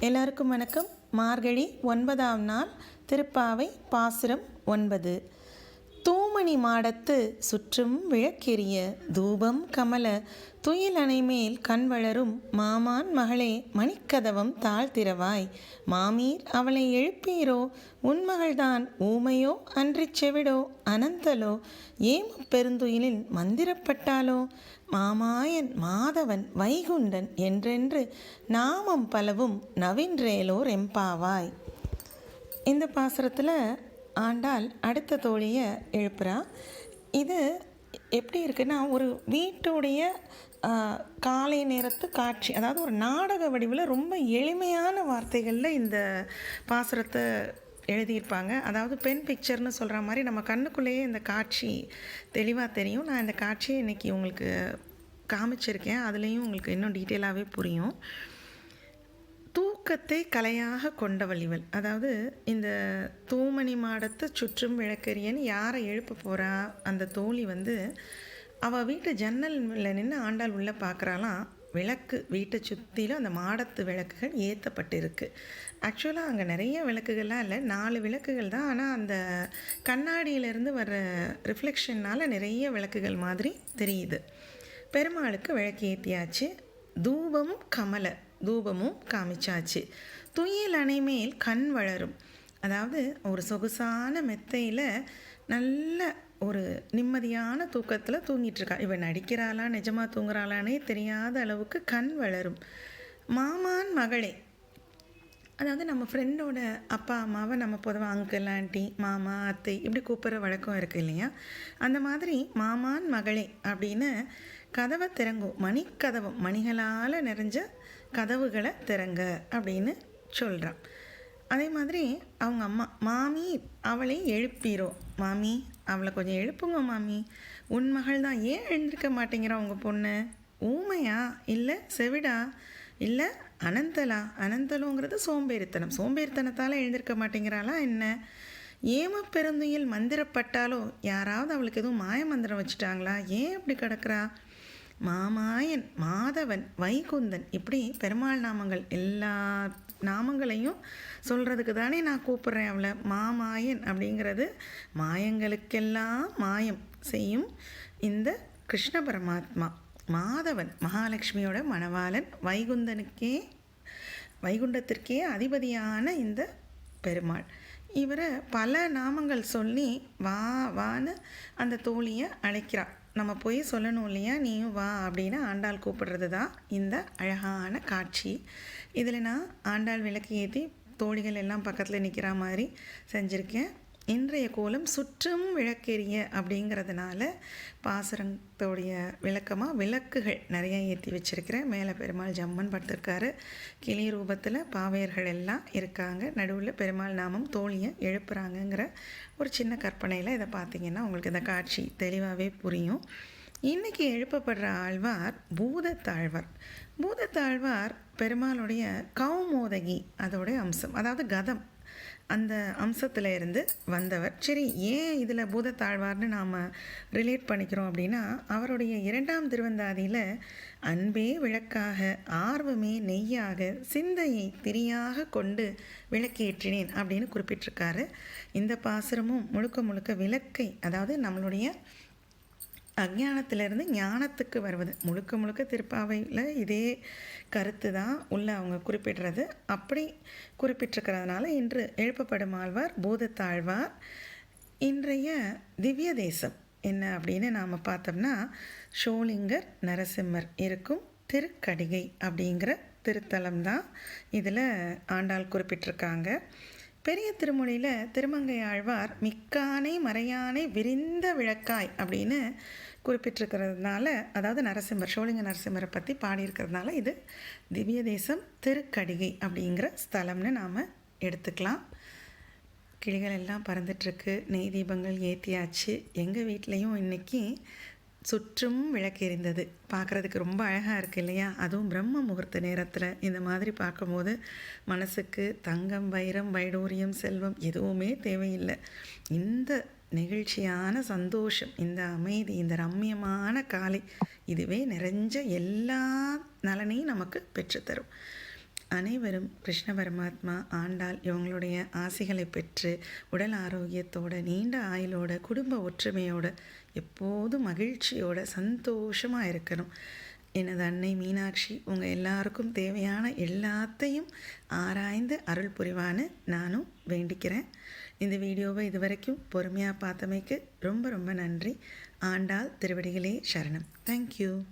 எல்லாருக்கும் வணக்கம். மார்கழி ஒன்பதாம் நாள் திருப்பாவை பாசுரம் ஒன்பது. தூமணி மாடத்து சுற்றும் விளக்கெரிய தூபம் கமல துயில் மேல் கண் வளரும் மாமான் மகளே மணிக்கதவம் தாழ்த்திரவாய். மாமீர் அவளை எழுப்பீரோ? உன்மகள்தான் ஊமையோ? அன்றிச் செவிடோ? அனந்தலோ? ஏம பெருந்துயிலில் மந்திரப்பட்டாலோ? மாமாயன் மாதவன் வைகுண்டன் என்றென்று நாமம் பலவும் நவின்றேலோர் எம்பாவாய். இந்த பாசுரத்தில் ஆண்டாள் அடுத்த தோழியை எழுப்புறா. இது எப்படி இருக்குன்னா ஒரு வீட்டுடைய காலை நேரத்து காட்சி அதாவது ஒரு நாடக வடிவில் ரொம்ப எளிமையான வார்த்தைகளில் இந்த பாசுரத்தை எழுதியிருப்பாங்க. அதாவது பென் பிக்சர்னு சொல்கிற மாதிரி நம்ம கண்ணுக்குள்ளேயே இந்த காட்சி தெளிவாக தெரியும். நான் இந்த காட்சியை இன்றைக்கி உங்களுக்கு காமிச்சிருக்கேன். அதுலேயும் உங்களுக்கு இன்னும் டீட்டெயிலாகவே புரியும். தூக்கத்தை கலையாக கொண்டவள் இவள் அதாவது இந்த தூமணி மாடத்து சுற்றும் விளக்கரியன்னு யாரை எழுப்ப போகிறா அந்த தோழி வந்து அவள் வீட்டு ஜன்னலில் நின்று ஆண்டாள் உள்ளே பார்க்குறாலாம் விளக்கு வீட்டை சுற்றிலும் அந்த மாடத்து விளக்குகள் ஏற்றப்பட்டிருக்கு ஆக்சுவலாக அங்கே நிறைய விளக்குகள்லாம் இல்லை. நாலு விளக்குகள் தான். ஆனால் அந்த கண்ணாடியிலேருந்து வர்ற ரிஃப்ளெக்ஷன்னால் நிறைய விளக்குகள் மாதிரி தெரியுது. பெருமாளுக்கு விளக்கு ஏற்றியாச்சு தூபமும் கமலை. தூபமும் காமிச்சாச்சு. துயில் அணைமேல் கண் வளரும். அதாவது ஒரு சொகுசான மெத்தையில் நல்ல ஒரு நிம்மதியான தூக்கத்தில் தூங்கிட்டுருக்கா. இவன் நடிக்கிறாளா நிஜமாக தூங்குறாளானே தெரியாத அளவுக்கு கண் வளரும். மாமான் மகளே அதாவது நம்ம ஃப்ரெண்டோட அப்பா அம்மாவை நம்ம பொதுவாக அங்கிள் ஆண்டி மாமா அத்தை இப்படி கூப்பிட்ற வழக்கம் இருக்குது இல்லையா? அந்த மாதிரி மாமான் மகளே அப்படின்னு கதவை திறங்கும் மணிக்கதவம் மணிகளால் நிறைஞ்ச கதவுகளை திறங்க அப்படின்னு சொல்கிறான் அதே மாதிரி அவங்க அம்மா மாமி அவளை எழுப்பிடும் மாமி அவளை கொஞ்சம் எழுப்புங்க மாமி. உன் மகள் தான் ஏன் எழுந்திருக்க மாட்டேங்கிறா உங்கள் பொண்ணு? ஊமையா? இல்லை செவிடா? இல்லை அனந்தலா அனந்தலோங்கிறது சோம்பேறித்தனம். சோம்பேறித்தனத்தால் எழுந்திருக்க மாட்டேங்கிறாளா என்ன? ஏம பெருந்துயில் மந்திரப்பட்டாலோ யாராவது அவளுக்கு எதுவும் மாய மந்திரம் வச்சுட்டாங்களா? ஏன் அப்படி கிடக்குறா? மாமாயன் மாதவன் வைகுந்தன் இப்படி பெருமாள் நாமங்கள் எல்லா நாமங்களையும் சொல்கிறதுக்கு தானே நான் கூப்பிட்றேன் அவளை. மாமாயன் அப்படிங்கிறது மாயங்களுக்கெல்லாம் மாயம் செய்யும் இந்த கிருஷ்ண பரமாத்மா. மாதவன் மகாலட்சுமியோட மணவாளன் வைகுந்தனுக்கே வைகுண்டத்திற்கே அதிபதியான இந்த பெருமாள். இவரை பல நாமங்கள் சொல்லி வா வான்னு அந்த தோழியை அழைக்கிறாள் நம்ம போய் சொல்லணும் இல்லையா? நீயும் வா அப்படின்னு ஆண்டாள் கூப்பிடுறது தான் இந்த அழகான காட்சி. இதில் நான் ஆண்டாள் விளக்கு ஏற்றி தோழிகள் எல்லாம் பக்கத்தில் நிற்கிற மாதிரி செஞ்சுருக்கேன். இன்றைய கோலம் சுற்றும் விளக்கெரிய அப்படிங்கிறதுனால பாசுரத்தோடைய விளக்கமாக விளக்குகள் நிறைய ஏற்றி வச்சுருக்கிறேன். மேலே பெருமாள் ஜம்மன் படுத்திருக்காரு. கிளி ரூபத்தில் பாவையர்கள் எல்லாம் இருக்காங்க. நடுவில் பெருமாள் நாமம் தோழியை எழுப்புறாங்கங்கிற ஒரு சின்ன கற்பனையில் இதை பார்த்தீங்கன்னா உங்களுக்கு இந்த காட்சி தெளிவாகவே புரியும். இன்றைக்கி எழுப்பப்படுற ஆழ்வார் பூதத்தாழ்வார். பூதத்தாழ்வார் பெருமாளுடைய கௌமோதகி அதோடைய அம்சம். அதாவது கதம். அந்த அம்சத்தில் இருந்து வந்தவர். சரி ஏன் இதில் பூதத்தாழ்வார்னு நாம் ரிலேட் பண்ணிக்கிறோம் அப்படின்னா அவருடைய இரண்டாம் திருவந்தாதியில் அன்பே விளக்காக ஆர்வமே நெய்யாக சிந்தையை திரியாக கொண்டு விளக்கேற்றினேன் அப்படின்னு குறிப்பிட்டிருக்காரு. இந்த பாசுரமும் முழுக்க முழுக்க விளக்கை அதாவது நம்மளுடைய அஜானத்திலேருந்து ஞானத்துக்கு வருவது. முழுக்க முழுக்க திருப்பாவையில் இதே கருத்து தான் உள்ள அவங்க குறிப்பிடுறது. அப்படி குறிப்பிட்டிருக்கிறதுனால இன்று எழுப்பப்படும் ஆழ்வார் பூதத்தாழ்வார் இன்றைய திவ்ய தேசம் என்ன அப்படின்னு நாம் பார்த்தோம்னா ஷோலிங்கர் நரசிம்மர் இருக்கும் திருக்கடிகை அப்படிங்கிற திருத்தலம் தான் இதில் ஆண்டாள் குறிப்பிட்டிருக்காங்க. பெரிய திருமொழியில் திருமங்கை ஆழ்வார் மிக்கானை மறையானை விரிந்த விளக்காய் அப்படின்னு குறிப்பிட்டிருக்கிறதுனால அதாவது நரசிம்மர் சோழிங்க நரசிம்மரை பற்றி பாடியிருக்கிறதுனால இது திவ்ய தேசம் திருக்கடிகை அப்படிங்கிற ஸ்தலம்னு நாம் எடுத்துக்கலாம். கிளிகள் எல்லாம் பறந்துட்டுருக்கு நெய் தீபங்கள் ஏற்றியாச்சு எங்கள் வீட்லேயும் இன்றைக்கி சுற்றும் விளக்கு எரிந்தது. பார்க்குறதுக்கு ரொம்ப அழகாக இருக்குது இல்லையா? அதுவும் பிரம்ம முகூர்த்த நேரத்தில் இந்த மாதிரி பார்க்கும்போது மனசுக்கு தங்கம் வைரம் வைடூரியம் செல்வம் எதுவுமே தேவையில்லை. இந்த நெகிழ்ச்சியான சந்தோஷம். இந்த அமைதி இந்த ரம்மியமான காலை இதுவே நிறைஞ்ச எல்லா நலனையும் நமக்கு பெற்றுத்தரும். அனைவரும் கிருஷ்ண பரமாத்மா ஆண்டாள் இவங்களுடைய ஆசிகளை பெற்று உடல் ஆரோக்கியத்தோட நீண்ட ஆயுளோட குடும்ப ஒற்றுமையோட எப்போதும் மகிழ்ச்சியோட சந்தோஷமாக இருக்கணும். எனது அன்னை மீனாட்சி உங்கள் எல்லாருக்கும் தேவையான எல்லாத்தையும் ஆராய்ந்து அருள் புரிவான்னு நானும் வேண்டிக்கிறேன். இந்த வீடியோவை இது வரைக்கும் பொறுமையாக பார்த்தமைக்கு ரொம்ப ரொம்ப நன்றி. ஆண்டாள் திருவடிகளே சரணம். தேங்க்யூ